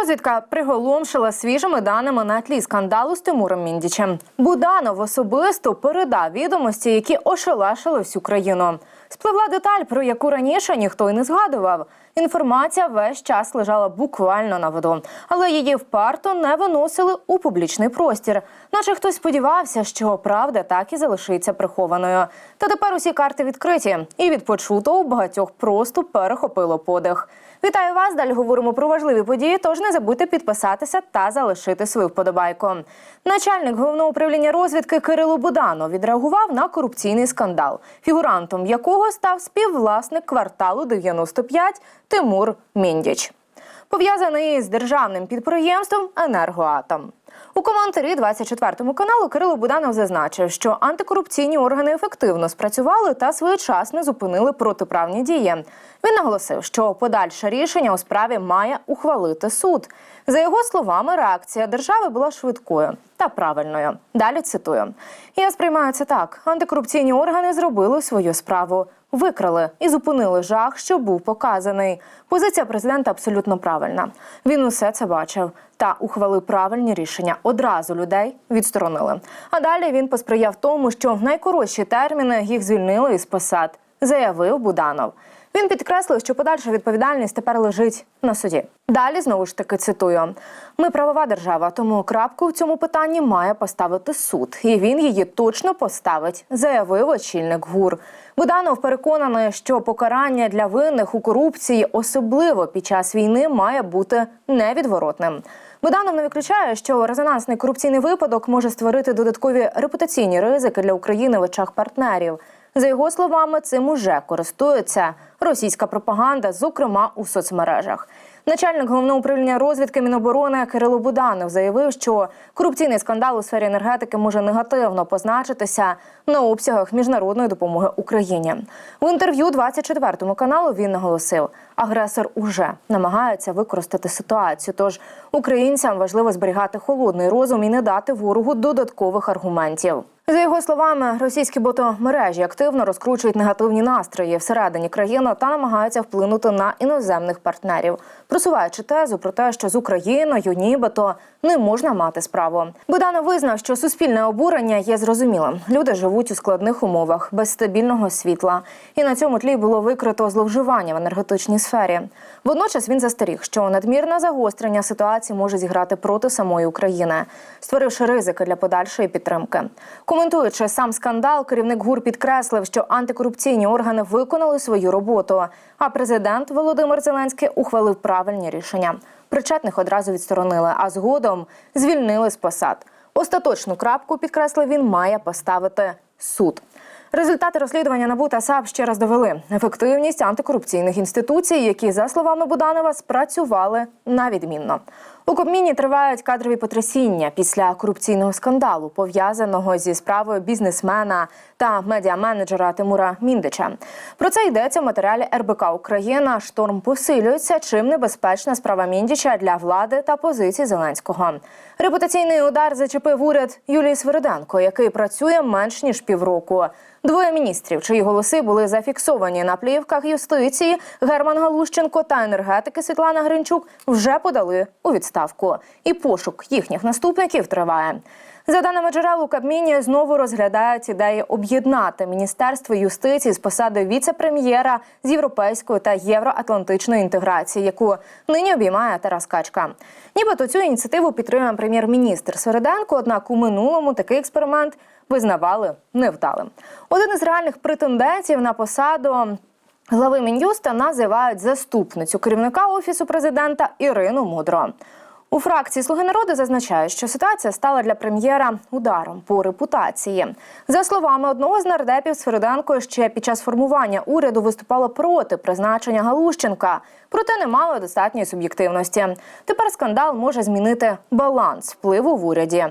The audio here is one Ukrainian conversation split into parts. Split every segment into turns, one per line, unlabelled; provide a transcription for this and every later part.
Розвідка приголомшила свіжими даними на тлі скандалу з Тимуром Міндічем. Буданов особисто передав відомості, які ошелешили всю країну. Спливла деталь, про яку раніше ніхто й не згадував. Інформація весь час лежала буквально на виду, але її впарто не виносили у публічний простір. Наче хтось сподівався, що правда так і залишиться прихованою. Та тепер усі карти відкриті, і від почутого багатьох просто перехопило подих. Вітаю вас! Далі говоримо про важливі події. Тож не забудьте підписатися та залишити свою вподобайку. Начальник головного управління розвідки Кирило Буданов відреагував на корупційний скандал, фігурантом якого став співвласник кварталу 95 Тимур Міндіч. Пов'язаний з державним підприємством Енергоатом. У коментарі 24 каналу Кирило Буданов зазначив, що антикорупційні органи ефективно спрацювали та своєчасно зупинили протиправні дії. Він наголосив, що подальше рішення у справі має ухвалити суд. За його словами, реакція держави була швидкою та правильною. Далі цитую: я сприймаю це так: антикорупційні органи зробили свою справу. Викрали і зупинили жах, що був показаний. Позиція президента абсолютно правильна. Він усе це бачив та ухвалив правильні рішення. Одразу людей відсторонили. А далі він посприяв тому, що в найкоротші терміни їх звільнили із посад, заявив Буданов. Він підкреслив, що подальша відповідальність тепер лежить на суді. Далі знову ж таки цитую: ми правова держава, тому крапку в цьому питанні має поставити суд, і він її точно поставить, заявив очільник ГУР. Буданов переконаний, що покарання для винних у корупції, особливо під час війни, має бути невідворотним. Буданов не виключає, що резонансний корупційний випадок може створити додаткові репутаційні ризики для України в очах партнерів. За його словами, цим уже користується російська пропаганда, зокрема у соцмережах. Начальник головного управління розвідки Міноборони Кирило Буданов заявив, що корупційний скандал у сфері енергетики може негативно позначитися на обсягах міжнародної допомоги Україні. В інтерв'ю 24 каналу він наголосив, агресор уже намагається використати ситуацію. Тож українцям важливо зберігати холодний розум і не дати ворогу додаткових аргументів. За його словами, російські ботомережі активно розкручують негативні настрої всередині країни та намагаються вплинути на іноземних партнерів, просуваючи тезу про те, що з Україною нібито не можна мати справу. Буданов визнав, що суспільне обурення є зрозумілим. Люди живуть у складних умовах без стабільного світла, і на цьому тлі було викрито зловживання в енергетичній сфері. Водночас він застеріг, що надмірне загострення ситуації може зіграти проти самої України, створивши ризики для подальшої підтримки. Коментуючи сам скандал, керівник ГУР підкреслив, що антикорупційні органи виконали свою роботу. А президент Володимир Зеленський ухвалив правильні рішення. Причетних одразу відсторонили, а згодом звільнили з посад. Остаточну крапку підкреслив він має поставити суд. Результати розслідування НАБУ та САП ще раз довели ефективність антикорупційних інституцій, які, за словами Буданова, спрацювали на відмінно. У Кабміні тривають кадрові потрясіння після корупційного скандалу, пов'язаного зі справою бізнесмена та медіаменеджера Тимура Міндича. Про це йдеться в матеріалі РБК Україна. Шторм посилюється. Чим небезпечна справа Міндіча для влади та позиції Зеленського. Репутаційний удар зачепив уряд Юлії Свириденко, який працює менш ніж півроку. Двоє міністрів, чиї голоси були зафіксовані на плівках юстиції, Герман Галущенко та енергетики Світлана Гринчук вже подали у відставку. І пошук їхніх наступників триває. За даними джерел у Кабміні, знову розглядають ідеї об'єднати міністерство юстиції з посадою віце-прем'єра з європейської та євроатлантичної інтеграції, яку нині обіймає Тарас Качка. Нібито цю ініціативу підтримує прем'єр-міністр Середенко. Однак у минулому такий експеримент визнавали невдалим. Один із реальних претендентів на посаду. Глави мін'юста називають заступницю керівника офісу президента Ірину Мудро. У фракції Слуги народу зазначають, що ситуація стала для прем'єра ударом по репутації. За словами одного з нардепів Свериденко, ще під час формування уряду виступала проти призначення Галущенка, проте не мала достатньої суб'єктивності. Тепер скандал може змінити баланс впливу в уряді.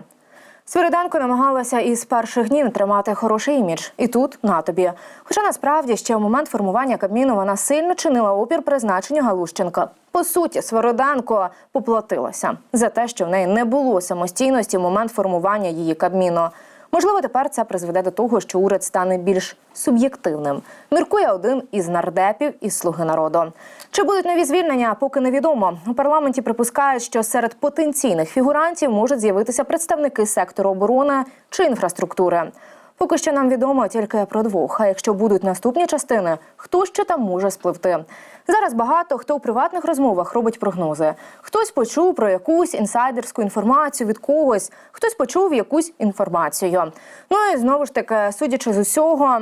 Свириденко намагалася із перших днів тримати хороший імідж, і тут на тобі. Хоча насправді ще в момент формування Кабміну вона сильно чинила опір призначенню Галущенка. По суті, Свириденко поплатилася за те, що в неї не було самостійності в момент формування її Кабміну. Можливо, тепер це призведе до того, що уряд стане більш суб'єктивним. Міркує один із нардепів із слуги народу. Чи будуть нові звільнення, поки невідомо. У парламенті припускають, що серед потенційних фігурантів можуть з'явитися представники сектору оборони чи інфраструктури. Поки що нам відомо тільки про двох. А якщо будуть наступні частини, хто ще там може спливти? Зараз багато хто у приватних розмовах робить прогнози. Хтось почув про якусь інсайдерську інформацію від когось, хтось почув якусь інформацію. Ну і знову ж таки, судячи з усього.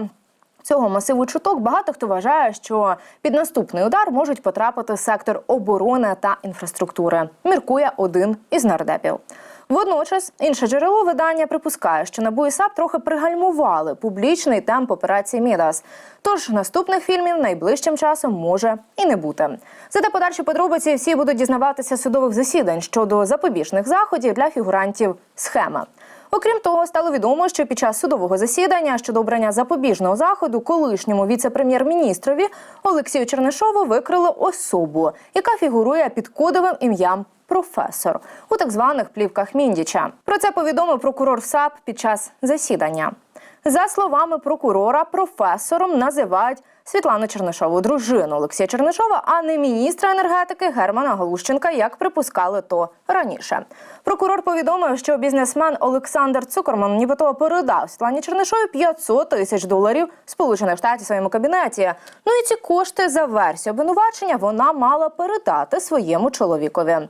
Цього масиву чуток багато хто вважає, що під наступний удар можуть потрапити сектор оборони та інфраструктури. Міркує один із нардепів. Водночас інше джерело видання припускає, що НАБУ і САП трохи пригальмували публічний темп операції Мідас. Тож наступних фільмів найближчим часом може і не бути. Зате подальші подробиці всі будуть дізнаватися судових засідань щодо запобіжних заходів для фігурантів схеми. Окрім того, стало відомо, що під час судового засідання щодо обрання запобіжного заходу колишньому віце-прем'єр-міністрові Олексію Чернишову викрили особу, яка фігурує під кодовим ім'ям професор у так званих плівках Міндіча. Про це повідомив прокурор САП під час засідання. За словами прокурора, професором називають Світлану Чернишову, дружину Олексія Чернишова, а не міністра енергетики Германа Галущенка, як припускали то раніше. Прокурор повідомив, що бізнесмен Олександр Цукерман нібито передав Світлані Чернишові 500 тисяч доларів Сполучених Штатів своєму кабінеті. Ну і ці кошти за версією обвинувачення вона мала передати своєму чоловікові.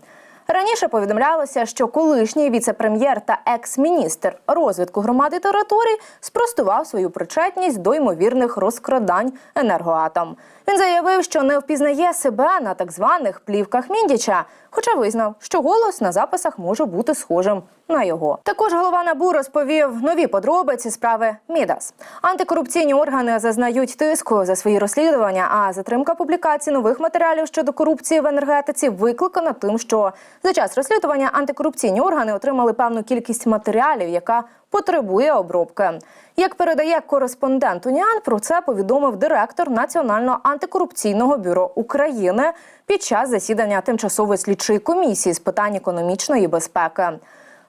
Раніше повідомлялося, що колишній віце-прем'єр та екс-міністр розвитку громади територій спростував свою причетність до ймовірних розкрадань енергоатом. Він заявив, що не впізнає себе на так званих плівках Міндіча, хоча визнав, що голос на записах може бути схожим на його. Також голова НАБУ розповів нові подробиці справи Мідас. Антикорупційні органи зазнають тиску за свої розслідування. А затримка публікації нових матеріалів щодо корупції в енергетиці викликана тим, що за час розслідування антикорупційні органи отримали певну кількість матеріалів, яка потребує обробки. Як передає кореспондент Уніан, про це повідомив директор Національного антикорупційного бюро України під час засідання тимчасової слідчої комісії з питань економічної безпеки.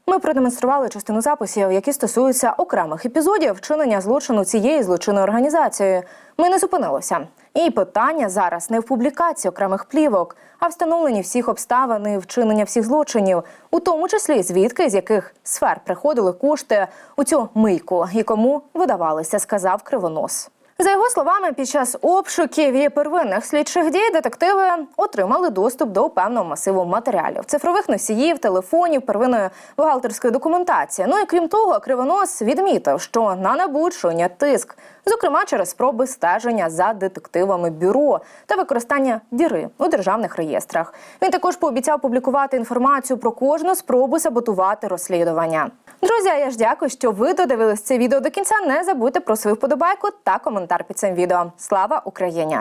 Ми продемонстрували частину записів, які стосуються окремих епізодів вчинення злочину цієї злочинної організації. Ми не зупинилися. І питання зараз не в публікації окремих плівок, а встановленні всіх обставин і вчинення всіх злочинів, у тому числі звідки з яких сфер приходили кошти у цю мийку і кому видавалися, сказав Кривонос. За його словами, під час обшуків і первинних слідчих дій детективи отримали доступ до певного масиву матеріалів цифрових носіїв, телефонів, первинної бухгалтерської документації. Ну і крім того, Кривонос відмітив, що на набучення тиск, зокрема через спроби стеження за детективами бюро та використання діри у державних реєстрах. Він також пообіцяв публікувати інформацію про кожну спробу саботувати розслідування. Друзі, я ж дякую, що ви додивились це відео до кінця. Не забудьте про свою вподобайку та коментар під цим відео. Слава Україні!